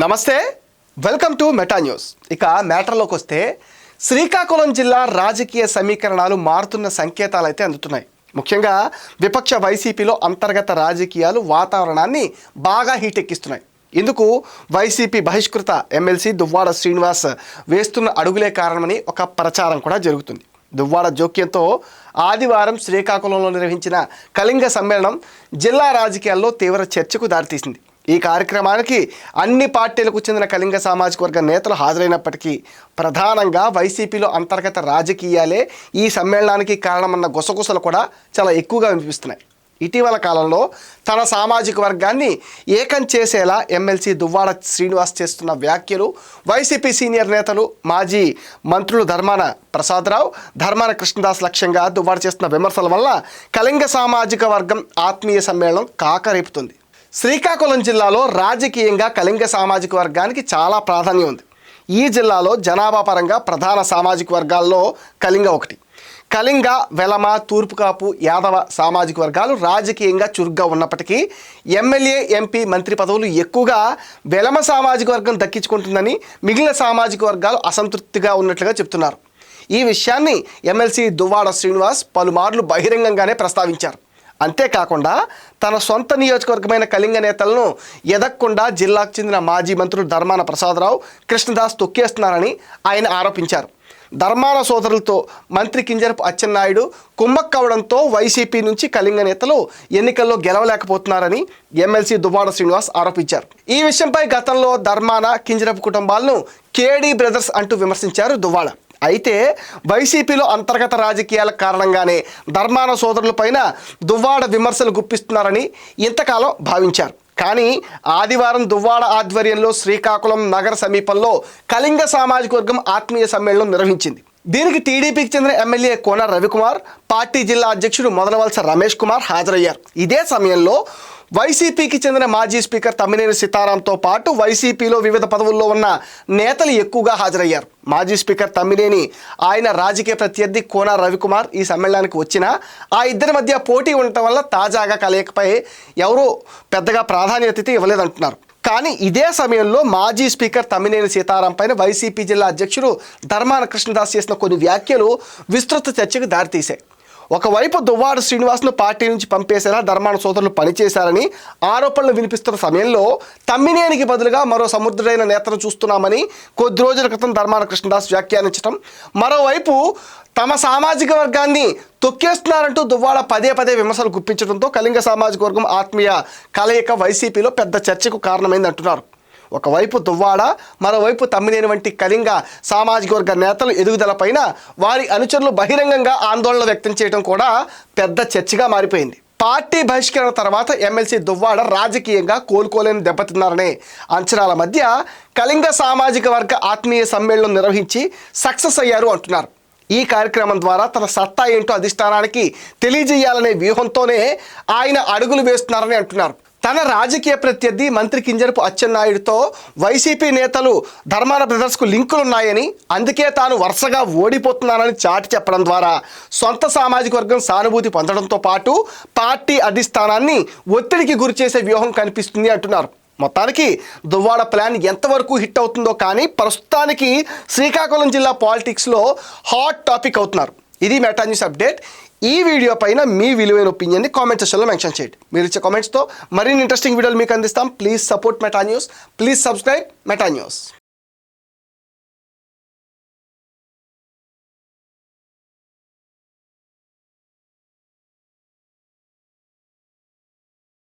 నమస్తే welcome to meta news. ఇక మ్యాటర్లోకి వస్తే శ్రీకాకుళం జిల్లా రాజకీయ సమీకరణాలు మారుతున్న సంకేతాలు అయితే అందుతున్నాయి. ముఖ్యంగా విపక్ష వైసీపీలో అంతర్గత రాజకీయాలు వాతావరణాన్ని బాగా హీట్ ఎక్కిస్తున్నాయి ఇందుకు వైసీపీ బహిష్కృత ఎమ్మెల్సీ దువ్వాడ శ్రీనివాస్ వేస్తున్న అడుగులే కారణమని ఒక ప్రచారం కూడా జరుగుతుంది. దువ్వాడ జోక్యంతో ఆదివారం శ్రీకాకుళంలో నిర్వహించిన కళింగ సమ్మేళనం జిల్లా రాజకీయాల్లో తీవ్ర చర్చకు దారితీసింది. ఈ కార్యక్రమానికి అన్ని పార్టీలకు చెందిన కళింగ సామాజిక వర్గ నేతలు హాజరైనప్పటికీ ప్రధానంగా వైసీపీలో అంతర్గత రాజకీయాలే ఈ సమ్మేళనానికి కారణమన్న గుసగుసలు కూడా చాలా ఎక్కువగా వినిపిస్తున్నాయి. ఇటీవల కాలంలో తన సామాజిక వర్గాన్ని ఏకం చేసేలా ఎమ్మెల్సీ దువ్వాడ శ్రీనివాస్ చేస్తున్న వ్యాఖ్యలు వైసీపీ సీనియర్ నేతలు మాజీ మంత్రులు ధర్మాన ప్రసాదరావు ధర్మాన కృష్ణదాస్ లక్ష్యంగా దువ్వాడ చేస్తున్న విమర్శల వల్ల కళింగ సామాజిక వర్గం ఆత్మీయ సమ్మేళనం కాకరేపుతుంది. శ్రీకాకుళం జిల్లాలో రాజకీయంగా కళింగ సామాజిక వర్గానికి చాలా ప్రాధాన్యం ఉంది. ఈ జిల్లాలో జనాభా పరంగా ప్రధాన సామాజిక వర్గాల్లో కళింగ ఒకటి. కళింగ వెలమ తూర్పుకాపు యాదవ సామాజిక వర్గాలు రాజకీయంగా చురుగ్గా ఉన్నప్పటికీ ఎమ్మెల్యే ఎంపీ మంత్రి పదవులు ఎక్కువగా వెలమ సామాజిక వర్గం దక్కించుకుంటుందని మిగిలిన సామాజిక వర్గాలు అసంతృప్తిగా ఉన్నట్లుగా చెప్తున్నారు. ఈ విషయాన్ని ఎమ్మెల్సీ దువ్వాడ శ్రీనివాస్ పలుమార్లు బహిరంగంగానే ప్రస్తావించారు. అంతేకాకుండా తన సొంత నియోజకవర్గమైన కళింగ నేతలను ఎదక్కుండా జిల్లాకు చెందిన మాజీ మంత్రులు ధర్మాన ప్రసాదరావు కృష్ణదాస్ తొక్కేస్తున్నారని ఆయన ఆరోపించారు. ధర్మాన సోదరులతో మంత్రి కింజరపు అచ్చెన్నాయుడు కుమ్మక్కవడంతో వైసీపీ నుంచి కళింగ నేతలు ఎన్నికల్లో గెలవలేకపోతున్నారని ఎమ్మెల్సీ దువ్వాడ శ్రీనివాస్ ఆరోపించారు. ఈ విషయంపై గతంలో ధర్మాన కింజరపు కుటుంబాలను కేడీ బ్రదర్స్ అంటూ విమర్శించారు దువ్వాడ. అయితే వైసీపీలో అంతర్గత రాజకీయాల కారణంగానే ధర్మాన సోదరులపైన దువ్వాడ విమర్శలు గుప్పిస్తున్నారని ఇంతకాలం భావించారు. కానీ ఆదివారం దువ్వాడ ఆధ్వర్యంలో శ్రీకాకుళం నగర సమీపంలో కళింగ సామాజిక వర్గం ఆత్మీయ సమ్మేళనం నిర్వహించింది. దీనికి టీడీపీకి చెందిన ఎమ్మెల్యే కోన రవికుమార్ పార్టీ జిల్లా అధ్యక్షుడు మొదలవలస రమేష్ కుమార్ హాజరయ్యారు. ఇదే సమయంలో వైసీపీకి చెందిన మాజీ స్పీకర్ తమ్మినేని సీతారాంతో పాటు వైసీపీలో వివిధ పదవుల్లో ఉన్న నేతలు ఎక్కువగా హాజరయ్యారు. మాజీ స్పీకర్ తమ్మినేని ఆయన రాజకీయ ప్రత్యర్థి కోన రవికుమార్ ఈ సమ్మేళనానికి వచ్చినా ఆ ఇద్దరి మధ్య పోటీ ఉండటం వల్ల తాజాగా కలయికపై ఎవరూ పెద్దగా ప్రాధాన్యత ఇవ్వలేదంటున్నారు. కానీ ఇదే సమయంలో మాజీ స్పీకర్ తమ్మినేని సీతారాం పైన వైసీపీ జిల్లా అధ్యక్షుడు ధర్మాన కృష్ణదాస్ చేసిన కొన్ని వ్యాఖ్యలు విస్తృత చర్చకు దారితీశాయి. ఒకవైపు దువ్వాడ శ్రీనివాస్ను పార్టీ నుంచి పంపేసేలా ధర్మాన సోదరులు పనిచేశారని ఆరోపణలు వినిపిస్తున్న సమయంలో తమ్మినేనికి బదులుగా మరో సముద్రుడైన నేతను చూస్తున్నామని కొద్ది రోజుల క్రితం ధర్మాన కృష్ణదాస్ వ్యాఖ్యానించడం మరోవైపు తమ సామాజిక వర్గాన్ని తొక్కేస్తున్నారంటూ దువ్వాడ పదే పదే విమర్శలు గుప్పించడంతో కళింగ సామాజిక వర్గం ఆత్మీయ కలయిక వైసీపీలో పెద్ద చర్చకు కారణమైంది అంటున్నారు ఒకవైపు దువ్వాడ మరోవైపు తమ్మినేని వంటి కళింగ సామాజిక వర్గ నేతలు ఎదుగుదలపైన వారి అనుచరులు బహిరంగంగా ఆందోళన వ్యక్తం చేయడం కూడా పెద్ద చర్చగా మారిపోయింది. పార్టీ బహిష్కరణ తర్వాత ఎమ్మెల్సీ దువ్వాడ రాజకీయంగా కోలుకోలేని దెబ్బతిన్నారనే అంచనాల మధ్య కళింగ సామాజిక వర్గ ఆత్మీయ సమ్మేళనం నిర్వహించి సక్సెస్ అయ్యారు అంటున్నారు. ఈ కార్యక్రమం ద్వారా తన సత్తా ఏంటో అధిష్టానానికి తెలియజేయాలనే వ్యూహంతోనే ఆయన అడుగులు వేస్తున్నారని అంటున్నారు. తన రాజకీయ ప్రత్యర్థి మంత్రి కింజరపు అచ్చెన్నాయుడుతో వైసీపీ నేతలు ధర్మాన బ్రదర్స్కు లింకులున్నాయని అందుకే తాను వరుసగా ఓడిపోతున్నానని చాటి చెప్పడం ద్వారా సొంత సామాజిక వర్గం సానుభూతి పొందడంతో పాటు పార్టీ అధిష్టానాన్ని ఒత్తిడికి గురిచేసే వ్యూహం కనిపిస్తుంది అంటున్నారు. మొత్తానికి దువ్వాడ ప్లాన్ ఎంతవరకు హిట్ అవుతుందో కానీ ప్రస్తుతానికి శ్రీకాకుళం జిల్లా పాలిటిక్స్లో హాట్ టాపిక్ అవుతున్నారు. ఇది మెటా న్యూస్ అప్డేట్ ఈ వీడియో పైన మీ విలువైన ఒపీనియన్ని కామెంట్ సెక్షన్లో మెన్షన్ చేయండి. మీరు ఇచ్చే కామెంట్స్తో మరిన్ని ఇంట్రెస్టింగ్ వీడియోలు మీకు అందిస్తాం. Please support Meta news please subscribe Meta news